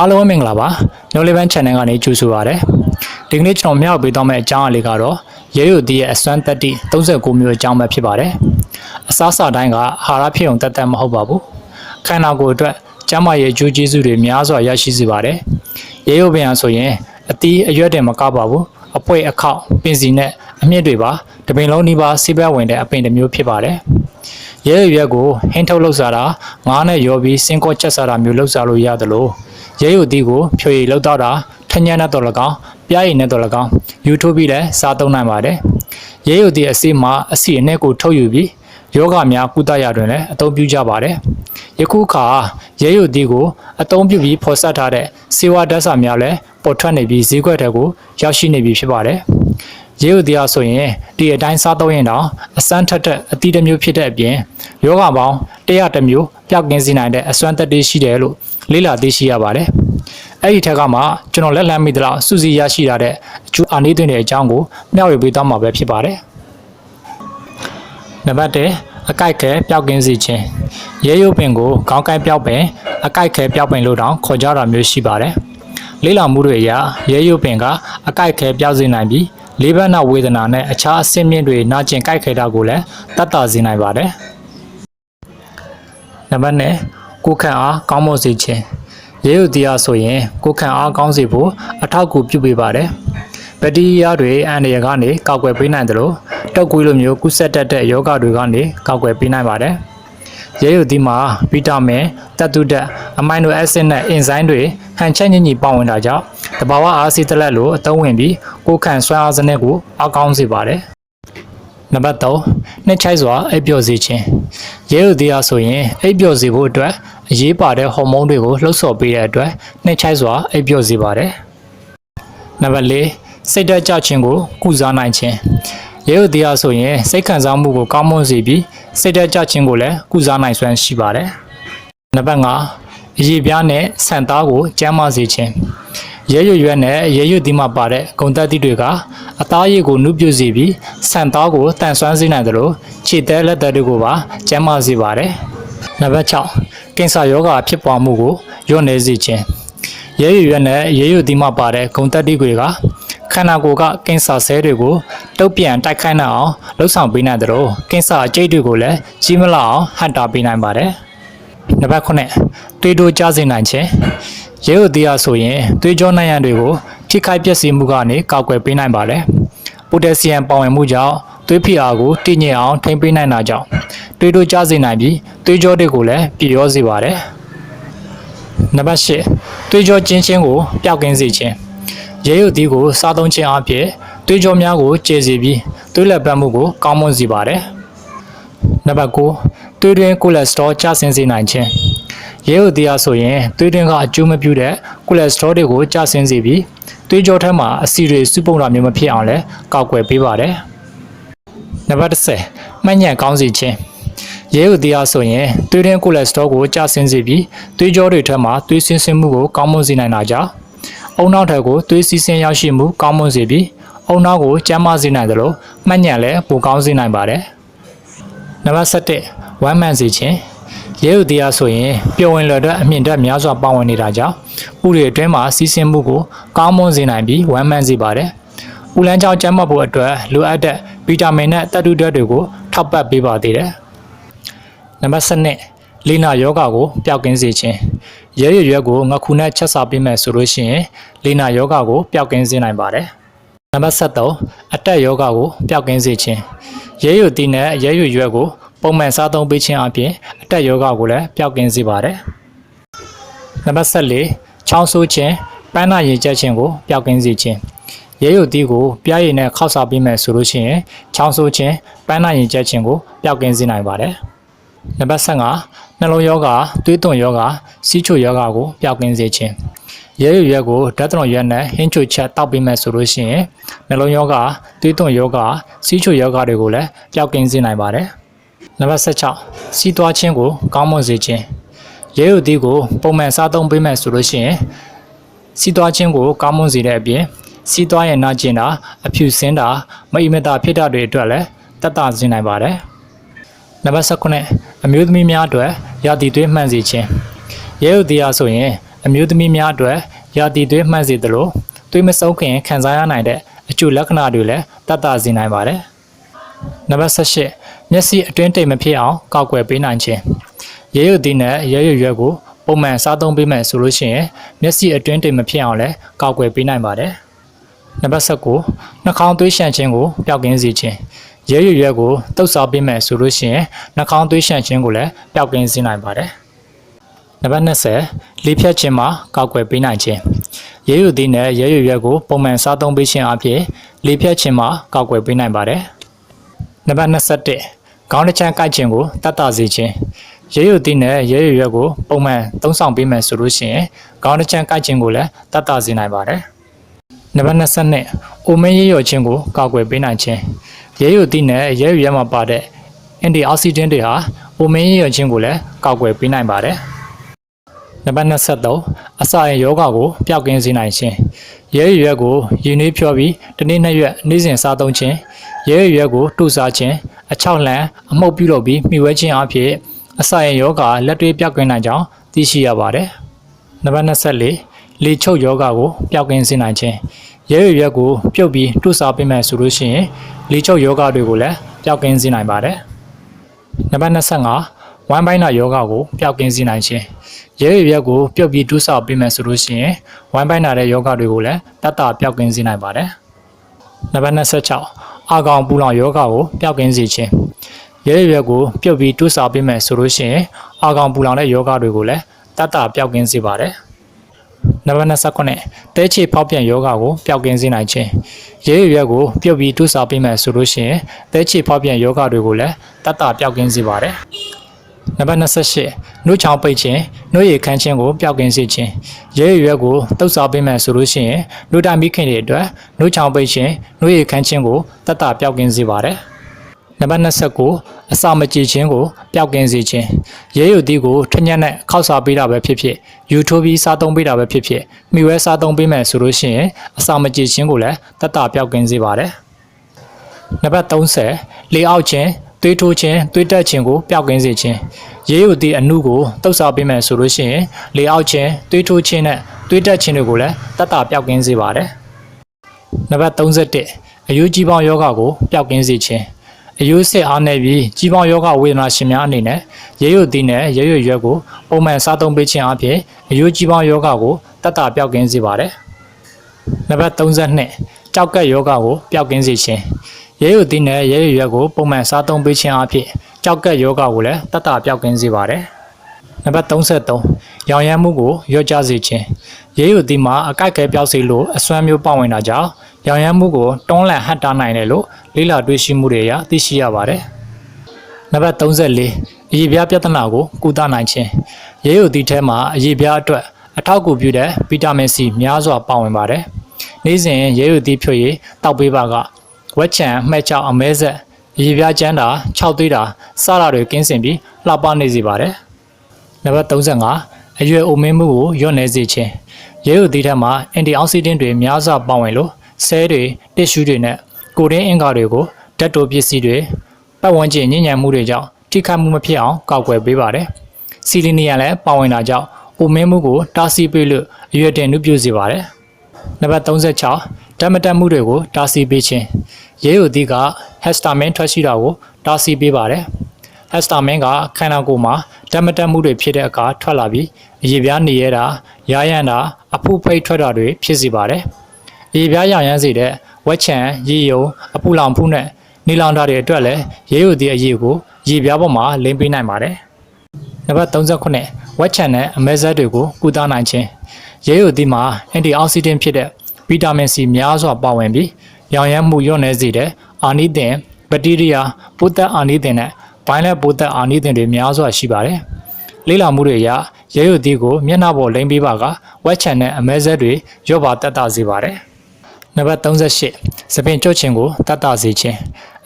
အားလုံးပဲမင်္ဂလာပါ။ No Level Channel ကနေကြိုဆိုပါရစေ။ဒီကနေ့ကျွန်တော်မျှဝေပေးသွားမယ့်အကြောင်းအရာလေးကတော့ရဲရည်တည်ရဲ့အစွမ်းတက်တိ39မျိုးအကြောင်းပဲဖြစ်ပါတယ်။အစားအစာတိုင်းကအာဟာရဖြစ်ုံတက်တက်မဟုတ်ပါဘူး။ခန္ဓာကိုယ်အတွက်ကျန်းမာရေးအကျိုးကျေးဇူးတွေများစွာရရှိစေပါတယ်။ရဲရည်ပင်အားဆိုရင်အသီးအရွက်တွေမကပါဘူး။အပွေအခောက်ပင်စီနဲ့အမြင့်တွေပါတပင်လုံးနီးပါးဆေးဘက်ဝင်တဲ့အပင်တစ်မျိုးဖြစ်ပါတယ်။ရဲရွက်ကိုဟင်းထုတ်လှုပ်စားတာငါးနဲ့ရောပြီးစင်ကော့ချက်စားတာမျိုးလှုပ်စားလို့ရတယ်လို့ ရဲရွက်တီကိုဖြိုရည်လှုပ်တော့တာထညံနဲ့တော်လကောင်ပြားရည်နဲ့တော်လကောင်ယူထိုးပြီးလဲစားသုံးနိုင်ပါတယ်ရဲရွက်တီအစီမှာအစီအနဲ့ကိုထုတ်ယူပြီးယောဂများကုသရာတွင်လည်းအသုံးပြုကြပါတယ်ယခုအခါရဲရွက်တီကိုအသုံးပြုပြီးဖော်ဆက်ထားတဲ့စေဝါဓာတ်စာများလည်းပေါ်ထွက်နေပြီးဈေးကွက်ထဲကိုရောက်ရှိနေပြီဖြစ်ပါတယ်ရေဥတရားဆိုရင်ဒီအတိုင်းစားတော့ရင်တော့အစမ်းထက်တဲ့အသီးတစ်မျိုးဖြစ်တဲ့အပြင်ယောဂပေါင်း100တစ်မျိုးပျောက်ကင်းစေနိုင်တဲ့အစွမ်းသက်တွေရှိတယ်လို့ လေ့လာသိရှိရပါတယ်။အဲ့ဒီထက်ကမှကျွန်တော်လက်လန်းမိသလောက်စူးစီးရရှိလာတဲ့အကျိုးအာနိသင်တဲ့အကြောင်းကိုမျှဝေပေးသွားမှာပဲဖြစ်ပါတယ်။နံပါတ်1အကိုက်ခဲပျောက်ကင်းစေခြင်းရဲရုပ်ပင်ကိုခေါင်းကိုက်ပျောက်ပင်အကိုက်ခဲပျောက်ပင်လို့တောင်ခေါ်ကြတာမျိုးရှိပါတယ်။လေးလာမှုတွေအရရဲရုပ်ပင်ကအကိုက်ခဲပြောက်စေနိုင်ပြီးလေးဘက်နောက်ဝေဒနာနဲ့အခြားအဆင့်မြင့်တွေနာကျင်ကိုက်ခဲတာကိုလည်းတတ်တာစေနိုင်ပါတယ်။နံပါတ်2 ကိုယ်ခံအားကောင်းမွန်စေခြင်းရဲရုပ်တရားဆိုရင်ကိုယ်ခံအားကောင်းစေဖို့အထောက်အကူပြုပေးပါတယ်။ဘက်တီးရီးယားတွေအန်ဒီယာကနေကောက်ွယ်ပေးနိုင်တယ်လို့တောက်ကွေးလိုမျိုးကုဆက်တတ်တဲ့ယောဂတွေကနေကောက်ွယ်ပေးနိုင်ပါတယ်။ရဲရုပ်သီးမှာဗီတာမင်တက်တုဓာတ်အမိုင်နိုအက်ဆစ်နဲ့အင်ဇိုင်းတွေဟန်ချက်ညင်ညီပါဝင်တာကြောင့်တဘာဝအားစီတလက်လိုအသုံးဝင်ပြီးကိုယ်ခံစွမ်းအားစနစ်ကိုအကောင်းစေပါတယ်။ နံပါတ်3နှစ်ချိုက်စွာအိပ်ပျော်စေခြင်းရဲရုပ်သီးအားဆိုရင်အိပ်ပျော်စေဖို့အတွက်အရေးပါတဲ့ဟော်မုန်းတွေကိုလှုပ်ဆော်ပေးတဲ့အတွက်နှစ်ချိုက်စွာအိပ်ပျော်စေပါတယ်။နံပါတ်4စိတ်ဓာတ်ကြခြင်းကိုကုစားနိုင်ခြင်းရဲရုပ်တရားဆိုရင်စိတ်ခံစားမှုကိုကောင်းမွန်စေပြီးစိတ်ဓာတ်ကြခြင်းကိုလည်းကုစားနိုင်စွမ်းရှိပါတယ်။နံပါတ်5အရေးပြားနဲ့ဆန်သားကိုကျန်းမာစေခြင်း ရဲရွရွက်နဲ့ရဲရွဒီမှာပါတဲ့ဂုံတက်တိတွေကအသားရည်ကိုနုပြုစေပြီးဆန်သားကိုတန်ဆွမ်းစေနိုင်တယ်လို့ခြေသက်လက်သက်တွေကိုပါကျန်းမာစေပါတယ်။နံပါတ်6ကင်ဆာရောဂါဖြစ်ပွားမှုကိုညှော့နေစေခြင်းရဲရွရွက်နဲ့ရဲရွဒီမှာပါတဲ့ဂုံတက်တိတွေကခန္ဓာကိုယ်ကကင်ဆာဆဲတွေကိုတုပ်ပြန်တိုက်ခိုက်နိုင်အောင်လှုပ်ဆောင်ပေးနိုင်တယ်လို့ကင်ဆာအကျိတ်တွေကိုလည်းကြီးမလာအောင်ဟန့်တာပေးနိုင်ပါတယ်။နံပါတ်9တွေးတိုးကြစေနိုင်ခြင်း ရဲဥတရားဆိုရင်တွေးကြောနိုင်ရန်တွေကိုထိခိုက်ပျက်စီးမှုကနေကာကွယ်ပေးနိုင်ပါတယ်။ပိုတက်ဆီယမ်ပါဝင်မှုကြောင့်သွေးဖိအားကိုတည်ငြိမ်အောင်ထိန်းပေးနိုင်တာကြောင့်တွေးတိုးကြစေနိုင်ပြီးသွေးကြောတွေကိုလည်းပြည့်ရောစေပါတယ်။နံပါတ်၈သွေးကြောကျဉ်းချင်းကိုပျောက်ကင်းစေခြင်းရဲရုပ်သီးကိုစားသုံးခြင်းအပြင်သွေးကြောများကိုကျေစေပြီးသွေးလက်ပတ်မှုကိုကောင်းမွန်စေပါတယ်နံပါတ်9သွေးတွင်းကိုလက်စထရောကျဆင်းစေနိုင်ခြင်း ရဲရုပ်သီးအားဆိုရင်သွေးတွင်းကအကျိုးမပြုတဲ့ကိုလက်စထရောတွေကိုကျဆင်းစေပြီးသွေးကြောထဲမှာအဆီတွေစုပုံတာမျိုးမဖြစ်အောင်လည်းကောက်ွယ်ပေးပါတယ်နံပါတ်10မှတ်ညံကောင်းစေခြင်းရဲဥတရားဆိုရင်သွေးတွင်းကိုလက်စထရောကိုကျဆင်းစေပြီးသွေးကြောတွေထက်မှသွေးဆင်းဆင်းမှုကိုကောင်းမွန်စေနိုင်တာကြောင့်အုံနောက်ထက်ကိုသွေးစီးဆင်းရောက်ရှိမှုကောင်းမွန်စေပြီးအုံနောက်ကိုကျန်းမာစေနိုင်သလိုမှတ်ညံလည်းပိုကောင်းစေနိုင်ပါတယ်။နံပါတ်7ဝမ်းမှန်စေခြင်း ရဲဥတရားဆိုရင်ပျော်ဝင်လွယ်တဲ့အမြင့်တက်များစွာပါဝင်နေတာကြောင့်ဥတွေအတွင်းမှာစီးဆင်းမှုကိုကောင်းမွန်စေနိုင်ပြီးဝမ်းမှန်စေပါတယ်။ဥလန်းချောင်းကျန်းမာဖို့အတွက်လိုအပ်တဲ့ဗီတာမင်နဲ့သတ္တုဓာတ်တွေကိုထောက်ပံ့ပေးပါသေးတယ်။နံပါတ်7လိနာယောဂါကိုပျောက်ကင်းစေခြင်းရဲရွရွက်ကိုငခုနဲ့ချက်စာပေးမယ်ဆိုလို့ရှိရင်လိနာယောဂါကိုပျောက်ကင်းစေနိုင်ပါတယ်နံပါတ်7အတက်ယောဂါကိုပျောက်ကင်းစေခြင်းရဲရွတီနဲ့ရဲရွရွက်ကို ပုံမှန်စားသုံးပေးခြင်းအပြင်အတက်ယောဂါကိုလည်းပျောက်ကင်းစေပါတယ်နံပါတ်14ချောင်းဆိုးခြင်းပန်းနာရင်ကျက်ခြင်းကိုပျောက်ကင်းစေခြင်းရဲရုပ်တီးကိုပြားရည်နဲ့ခောက်စားပေးမယ်ဆိုလို့ရှိရင်ချောင်းဆိုးခြင်းပန်းနာရင်ကျက်ခြင်းကိုပျောက်ကင်းစေနိုင်ပါတယ်နံပါတ်15နှလုံးယောဂသွေးသွန်ယောဂစီးချိုယောဂကိုပျောက်ကင်းစေခြင်းရဲရွရက်ကိုဓာတ်တော်ရွက်နဲ့ဟင်းချိုချက်တောက်ပေးမယ်ဆိုလို့ရှိရင်နှလုံးယောဂသွေးသွန်ယောဂစီးချိုယောဂတွေကိုလည်းပျောက်ကင်းစေနိုင်ပါတယ် နံပါတ်16စီးသွားခြင်းကိုကောင်းမွန်စေခြင်းရဲရွသီးကိုပုံမှန်စားသုံးပေးမယ်ဆိုလို့ရှိရင်စီးသွားခြင်းကိုကောင်းမွန်စေတဲ့အပြင်စီးသွားရင်နာကျင်တာအဖြူစင်းတာမအိမ်မတာဖြစ်တာတွေအတွက်လည်းတက်တာစေနိုင်ပါတယ်နံပါတ်19အမျိုးသမီးများအတွက်ရာသီသွေးမှန်စေခြင်းရဲဥတရားဆိုရင်အမျိုးသမီးများအတွက်ရာသီသွေးမှန်စေသလိုသွေးမဆုံးခင်ခံစားရနိုင်တဲ့အကျိုးလက္ခဏာတွေလည်းတတ်တာစေနိုင်ပါတယ်။ နံပါတ်18မျက်စိအတွင်းတိတ်မဖြစ်အောင်ကောက်ွယ်ပေးနိုင်ခြင်းရဲရွသီးနဲ့ရဲရွရွက်ကိုပုံမှန်စားသုံးပေးမယ်ဆိုလို့ရှိရင်မျက်စိအတွင်းတိတ်မဖြစ်အောင်လည်းကောက်ွယ်ပေးနိုင်ပါတယ်။နံပါတ်19နှာခေါင်းသွေးရှန့်ခြင်းကိုပျောက်ကင်းစေခြင်းရဲရွရွက်ကိုတုပ်စားပေးမယ်ဆိုလို့ရှိရင်နှာခေါင်းသွေးရှန့်ခြင်းကိုလည်းပျောက်ကင်းစေနိုင်ပါတယ်။နံပါတ်20လေဖြတ်ခြင်းမှာကောက်ွယ်ပေးနိုင်ခြင်းရဲရွသီးနဲ့ရဲရွရွက်ကိုပုံမှန်စားသုံးပေးခြင်းအပြင်လေဖြတ်ခြင်းမှာကောက်ွယ်ပေးနိုင်ပါတယ်။ နံပါတ်21ခေါင်းတစ်ချမ်းကိုက်ခြင်းကိုတတ်တာစေခြင်းရဲရွသီးနဲ့ရဲရွရွက်ကိုပုံမှန်သုံးဆောင်ပေးမယ်ဆိုလို့ရှိရင်ခေါင်းတစ်ချမ်းကိုက်ခြင်းကိုလည်းတတ်တာစေနိုင်ပါတယ်။နံပါတ်22အိုမင်းရဲရွခြင်းကိုကောက်ွယ်ပေးနိုင်ခြင်းရဲရွသီးနဲ့ရဲရွရွက်မှာပါတဲ့အန်တီအောက်ဆီဒင့်တွေဟာအိုမင်းရဲရွခြင်းကိုလည်းကောက်ွယ်ပေးနိုင်ပါတယ်။ နံပါတ်23အစာရင်ယောဂကိုပျောက်ကင်းစေနိုင်ခြင်းရဲရွရွက်ကိုရင်းနှီးဖြောပြီးတစ်နေ့နှစ်ရက်နေ့စဉ်စားသုံးခြင်းရဲရွက်ကိုတုစားခြင်းအချောက်လှန်အမှုတ်ပြုလုပ်ပြီးမိဝဲခြင်းအဖြစ်အစာရင်ယောဂလက်တွေပျောက်ကင်းနိုင်ကြောင်းသိရှိရပါတယ်။နံပါတ်24လေချုပ်ယောဂကိုပျောက်ကင်းစေနိုင်ခြင်းရဲရွက်ကိုပြုတ်ပြီးတုစားပေးမယ်ဆိုလို့ရှိရင်လေချုပ်ယောဂတွေကိုလည်းပျောက်ကင်းစေနိုင်ပါတယ်။နံပါတ်25ဝမ်းပိုင်းနာယောဂကိုပျောက်ကင်းစေနိုင်ခြင်း ရဲရွက်ကိုပြုတ်ပြီးတုစားပေးမယ်ဆိုလို့ရှိရင်ဝမ်းပိုင်းနာတဲ့ယောဂတွေကိုလည်းတတ်တာပျောက်ကင်းစေနိုင်ပါတယ်။နံပါတ်26အာကောင်ပူလောင်ယောဂကိုပျောက်ကင်းစေခြင်းရဲရွက်ကိုပြုတ်ပြီးတုစားပေးမယ်ဆိုလို့ရှိရင်အာကောင်ပူလောင်တဲ့ယောဂတွေကိုလည်းတတ်တာပျောက်ကင်းစေပါတယ်။နံပါတ်29တဲချေဖောက်ပြန်ယောဂကိုပျောက်ကင်းစေနိုင်ခြင်းရဲရွက်ကိုပြုတ်ပြီးတုစားပေးမယ်ဆိုလို့ရှိရင်တဲချေဖောက်ပြန်ယောဂတွေကိုလည်းတတ်တာပျောက်ကင်းစေပါတယ်။ နံပါတ်28နှုတ်ချောင်းပိတ်ခြင်းနှုတ်ရည်ခမ်းခြင်းကိုပျောက်ကင်းစေခြင်းရဲရွက်ကိုတုပ်စားပေးမယ်ဆိုလို့ရှိရင်လူတိုင်မိခင်တွေအတွက်နှုတ်ချောင်းပိတ်ခြင်းနှုတ်ရည်ခမ်းခြင်းကိုတတ်တာပျောက်ကင်းစေပါတယ်။နံပါတ်29အစာမကြေခြင်းကိုပျောက်ကင်းစေခြင်းရဲရွသီးကိုထညက်နဲ့ခောက်စားပေးတာပဲဖြစ်ဖြစ်ယူထိုးပြီးစားသုံးပေးတာပဲဖြစ်ဖြစ်မိဝဲစားသုံးပေးမယ်ဆိုလို့ရှိရင်အစာမကြေခြင်းကိုလည်းတတ်တာပျောက်ကင်းစေပါတယ်။နံပါတ်30လေအောက်ခြင်း သွေးထိုးခြင်းသွေးတက်ခြင်းကိုပျောက်ကင်းစေခြင်းရေးယူသည့်အမှုကိုတုပ်စားပေးမယ်ဆိုလို့ရှိရင်လေအောက်ခြင်းသွေးထိုးခြင်းနဲ့သွေးတက်ခြင်းတွေကိုလည်းတတ်တာပျောက်ကင်းစေပါတယ်။နံပါတ်31အယူကြီးပေါင်းယောဂကိုပျောက်ကင်းစေခြင်းအယူစစ်အားနေပြီးကြီးပေါင်းယောဂဝေဒနာရှင်များအနေနဲ့ရေရွသီးနဲ့ရေရွရွက်ကိုပုံမှန်စားသုံးပေးခြင်းအပြင်အယူကြီးပေါင်းယောဂကိုတတ်တာပျောက်ကင်းစေပါတယ်။နံပါတ်32ကြောက်ကက်ယောဂကိုပျောက်ကင်းစေခြင်း ရဲရွသီးနဲ့ရဲရွရွက်ကိုပုံမှန်စားသုံးပေးခြင်းအဖြစ်ကြောက်ကက်ယောဂကိုလည်းတတ်တာပျောက်ကင်းစေပါတယ်။နံပါတ်33ရောင်ရမ်းမှုကိုရော့ကျစေခြင်းရဲရွသီးမှာအကိုက်ခဲပြောက်စေလို့အစွမ်းမျိုးပါဝင်တာကြောင့်ရောင်ရမ်းမှုကိုတွန်းလှန်ဟန့်တားနိုင်တယ်လို့လေးလာတွေ့ရှိမှုတွေအရသိရှိရပါတယ်။နံပါတ်34အရေးပြားပြဿနာကိုကုသနိုင်ခြင်းရဲရွသီးထဲမှာအရေးပြားအတွက်အထောက်အကူပြုတဲ့ဗီတာမင် C များစွာပါဝင်ပါတယ်။နေ့စဉ်ရဲရွသီးဖြွေရည်တောက်ပေးပါက ဝက်ချံမှဲ့ချောက်အမဲဆက်အရေးပြားကျန်းတာ၆သွေးတာစတာတွေကင်းစင်ပြီးလှပနေစေပါတယ်။နံပါတ်35အရွယ်အိုမင်းမှုကိုညွတ်နေစေခြင်းရဲရွသီးထဲမှာအန်တီအောက်ဆီဒင့်တွေများစွာပါဝင်လို့ဆဲတွေတစ်ရှူးတွေနဲ့ကိုရင်းအင်္ဂါတွေကိုဓာတ်တိုပစ္စည်းတွေပတ်ဝန်းကျင်ညဉ့်ညံမှုတွေကြောင့်ထိခိုက်မှုမဖြစ်အောင်ကောက်ွယ်ပေးပါတယ်။စီလီနီယန်လည်းပါဝင်တာကြောင့်အိုမင်းမှုကိုတားဆီးပေးလို့အရွယ်တင်နှုတ်ပြစေပါတယ်။ နံပါတ်36ဓာတ်မတက်မှုတွေကိုတားဆီးပေးခြင်းရဲယိုသီးကဟက်စတာမင်းထွက်ရှိတာကိုတားဆီးပေးပါတယ်။ဟက်စတာမင်းကခန္ဓာကိုယ်မှာဓာတ်မတက်မှုတွေဖြစ်တဲ့အခါထွက်လာပြီးအရေပြားနေရတာ၊ရာရန်တာအဖုဖိတ်ထွက်တာတွေဖြစ်စေပါတယ်။အရေပြားရောင်ရမ်းစေတဲ့ဝက်ချံရေယုံအပူလောင်ဖုနဲ့နေလောင်တာတွေအတွက်လည်းရဲယိုသည့်အရေးကိုရေပြားပေါ်မှာလင်းပေးနိုင်ပါတယ်။နံပါတ်39ဝက်ချံနဲ့အမဲဇက်တွေကိုကုသနိုင်ခြင်း ရဲယိုသည့်မှာအန်တီအောက်ဆီဒင့်ဖြစ်တဲ့ဗီတာမင် C များစွာပါဝင်ပြီးရောင်ရမ်းမှုလျော့နေစေတဲ့အာနိသင်ဘက်တီးရီးယားပိုးသက်အာနိသင်နဲ့ဘိုင်းလက်ပိုးသက်အာနိသင်တွေများစွာရှိပါတယ်။လေးလာမှုတွေအရရဲယိုသည့်ကိုမျက်နှာပေါ်လိမ့်ပေးပါကဝက်ချံနဲ့အမဲဇက်တွေရော့ပါတက်တာစေပါတယ်။နံပါတ်38စပင်ကြွချင်ကိုတတ်တာစေခြင်း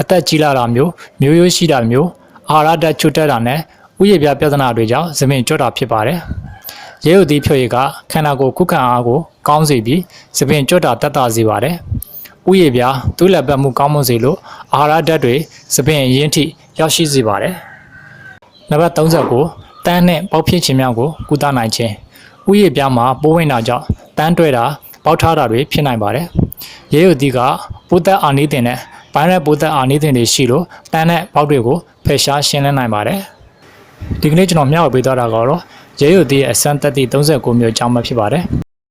အသက်ကြီးလာတာမျိုးမျိုးရိုးရှိတာမျိုးအာဟာရဓာတ်ချွတ်တက်တာနဲ့ဥယျာဉ်ပြပြဿနာတွေကြောင့်စပင်ကြွတာဖြစ်ပါတယ်။ ရဲရုပ်သီးဖြုတ်ရည်ကခန္ဓာကိုယ်ကုခံအားကိုကောင်းစေပြီးသပင်ကြွတာတတ်တာစေပါတယ်။ဥယျာပြသူ့လက်ပတ်မှုကောင်းမွန်စေလို့အာဟာရဓာတ်တွေသပင်အရင်ထိရောက်ရှိစေပါတယ်။နံပါတ်39တန်းနဲ့ပေါက်ဖြစ်ခြင်းများကိုကုသနိုင်ခြင်းဥယျာပြမှာပိုးဝင်တာကြောင့်တန်းတွေ့တာပေါက်ထားတာတွေဖြစ်နိုင်ပါတယ်။ရဲရုပ်သီးကပိုးသက်အာနိသင်နဲ့ဗိုင်းရပ်ပိုးသက်အာနိသင်တွေရှိလို့တန်းနဲ့ပေါက်တွေကိုဖယ်ရှားရှင်းလင်းနိုင်ပါတယ်။ဒီကနေ့ကျွန်တော်မျှဝေပေးသွားတာကတော့ ရဲရိုတည်ရဲ့အစမ်းတက်သည့်39မျိုးအကြောင်းပဲဖြစ်ပါတယ်